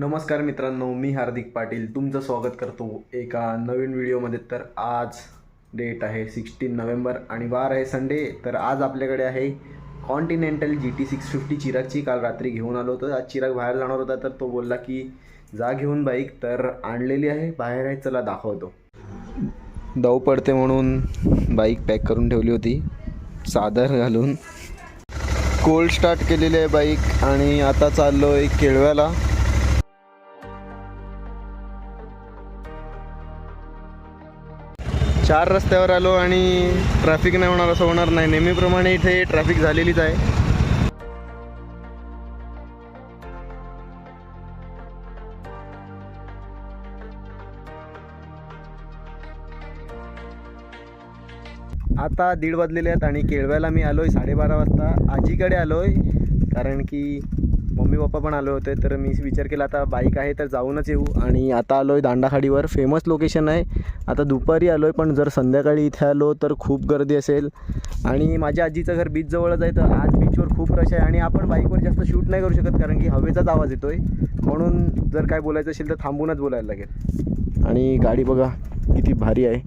नमस्कार मित्रांनो मी हार्दिक पाटील. तुमचं स्वागत करतो एका नवीन व्हिडिओमध्ये. तर आज डेट आहे सिक्स्टीन नोव्हेंबर आणि वार आहे संडे तर आज आपल्याकडे आहे Continental G T six fifty चिरागची. काल रात्री घेऊन आलो होतो. आज चिराग बाहेर जाणार होता तर तो बोलला की जा घेऊन बाईक तर आणलेली आहे. बाहेर आहे चला दाखवतो. दव पडते म्हणून बाईक पॅक करून ठेवली होती. चादर घालून. कोल्ड स्टार्ट केलेली आहे बाईक आणि आता चाललो आहे केळव्याला. चार रस्त्यावर आलो आणि ट्रॅफिक नाही होणार असं होणार नाही. नेहमीप्रमाणे इथे ट्रॅफिक झालेलीच आहे. आता दीड वाजलेले आहेत आणि केळव्याला मी आलो आहे साडेबारा वाजता. आजीकडे आलो आहे कारण की मम्मी पप्पा पण आले होते तर मी विचार केला आता बाईक आहे तर जाऊनच येऊ. आणि आता आलो आहे दांडाखाडीवर. फेमस लोकेशन आहे. आता दुपारी आलो आहे पण जर संध्याकाळी इथे आलो तर खूप गर्दी असेल. आणि माझ्या आजीचं घर बीचजवळच आहे तर आज बीचवर खूप रश आहे. आणि आपण बाईकवर जास्त शूट नाही करू शकत कारण की हवेचाच आवाज येतो आहे म्हणून जर काय बोलायचं असेल तर थांबूनच बोलायला लागेल. आणि गाडी बघा किती भारी आहे.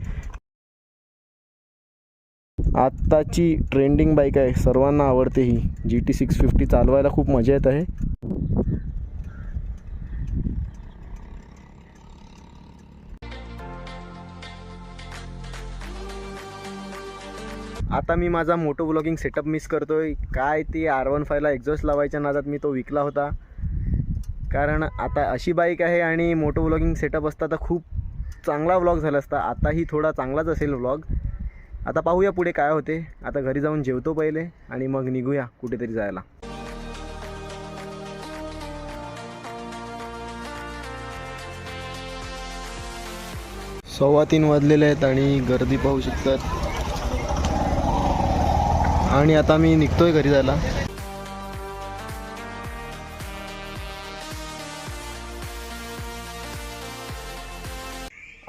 आत्ताची ट्रेंडिंग बाईक आहे सर्वांना आवडते ही. जी टी सिक्स फिफ्टी चालवायला खूप मजा येत आहे. आता मी माझा मोटो ब्लॉगिंग सेटअप मिस करतोय. काय ते आर वन फायला एक्झॉस्ट लावायच्या नादात मी तो विकला होता. कारण आता अशी बाईक आहे आणि मोटो ब्लॉगिंग सेटअप असता तर खूप चांगला व्लॉग झाला असता. आताही थोडा चांगलाच असेल व्लॉग आता पाहूया पुढे काय होते. आता घरी जाऊन जेवतो पहिले आणि मग निघूया कुठेतरी जायला. सव्वा तीन वाजलेले आहेत आणि गर्दी पाहू शकतात. आणि आता मी निघतोय घरी जायला.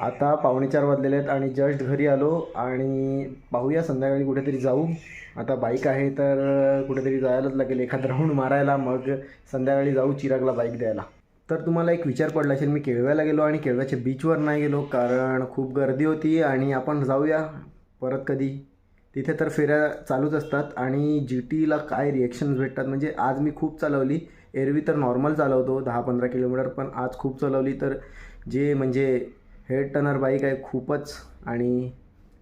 आता पावणे चार वाजलेले आहेत आणि जस्ट घरी आलो आणि पाहूया संध्याकाळी कुठेतरी जाऊ. आता बाईक आहे तर कुठेतरी जायलाच लागेल एखादं राऊंड मारायला मग संध्याकाळी जाऊ चिरागला बाईक द्यायला. तर तुम्हाला एक विचार पडला असेल मी केळव्याला गेलो आणि केळव्याच्या बीचवर नाही गेलो कारण खूप गर्दी होती आणि आपण जाऊया परत कधी. तिथे तर फेऱ्या चालूच असतात आणि जी टीला काय रिॲक्शन्स भेटतात? म्हणजे आज मी खूप चालवली. एरवी तर नॉर्मल चालवतो दहा पंधरा किलोमीटर पण आज खूप चालवली तर जे म्हणजे हेड टनर बाईक आहे खूपच आणि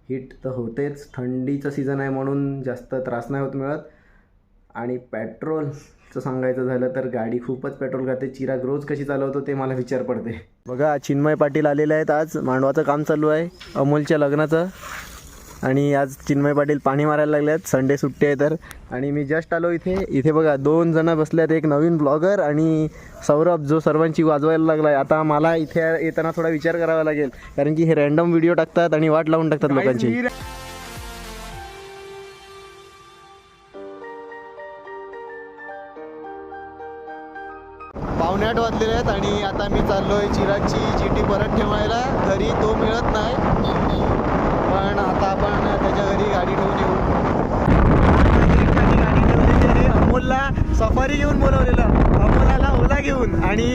हिट तर होतेच. थंडीचं सीझन आहे म्हणून जास्त त्रास नाही होत मिळत. आणि पेट्रोलचं सांगायचं झालं तर गाडी खूपच पेट्रोल खाते. चिराग रोज कशी चालवतो ते मला विचार पडते. बघा चिन्मय पाटील आलेले आहेत आज. मांडवाचं काम चालू आहे. अमोलच्या लग्नाचं. आणि आज चिन्मय पाटील पाणी मारायला लागले आहेत संडे सुट्टी आहे तर. आणि मी जस्ट आलो इथे. इथे बघा दोन जण बसले आहेत एक नवीन ब्लॉगर आणि सौरभ जो सर्वांची वाजवायला लागला आहे आता मला इथे येताना थोडा विचार करावा लागेल. कारण की हे रॅन्डम व्हिडिओ टाकतात आणि वाट लावून टाकतात लोकांची. पावणे आठ वाजलेले आहेत आणि आता मी चाललोय चिरागची जी टी परत ठेवायला. घरी तो मिळत नाही. पण आता आपण त्याच्या घरी गाडी ठेवून येऊ. अमोलला सफारी घेऊन बोलवलेलं. अमोलाला ओला घेऊन. आणि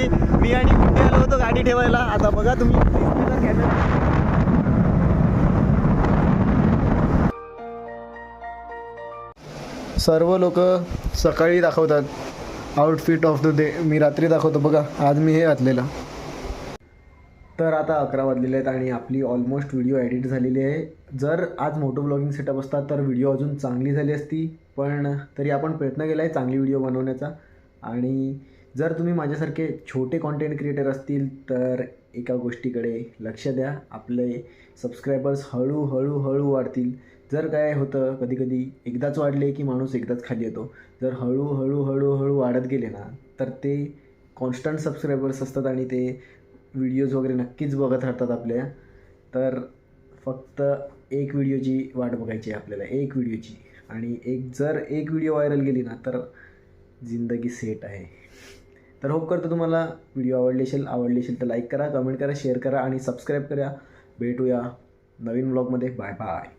मी आणि कुठे आलो होतो गाडी ठेवायला? आता बघा तुम्ही. सर्व लोक सकाळी दाखवतात. आउटफिट ऑफ द डे मी रात्री दाखवतो बघा. आज मी हे घातलेलं. तर आता अकरा वाजलेले आहेत आणि आपली ऑलमोस्ट व्हिडिओ एडिट झालेली आहे. जर आज मोटो ब्लॉगिंग सेटअप असता तर व्हिडिओ अजून चांगली झाली असती पण तरी आपण प्रयत्न केला आहे चांगली व्हिडिओ बनवण्याचा. आणि जर तुम्ही माझ्यासारखे छोटे कॉन्टेंट क्रिएटर असतील तर एका गोष्टीकडे लक्ष द्या. आपले सबस्क्रायबर्स हळूहळू हळू वाढतील. जर काय होतं कधी कधी एकदाच वाढले की माणूस एकदाच खाली येतो. जर हळूहळू हळूहळू वाढत गेले ना तर ते कॉन्स्टंट सबस्क्रायबर्स असतात आणि ते व्हिडिओज वगैरे नक्कीच बघत राहतात आपल्या. तर फक्त एक व्हिडिओची वाट बघायची आहे आपल्याला एक व्हिडिओची आणि एक जर एक व्हिडिओ व्हायरल गेली ना तर जिंदगी सेट आहे. तर होप करतो तुम्हाला व्हिडिओ आवडले असेल आवडले असेल तर लाईक करा कमेंट करा शेअर करा आणि सबस्क्राईब करा. भेटूया नवीन ब्लॉगमध्ये बाय बाय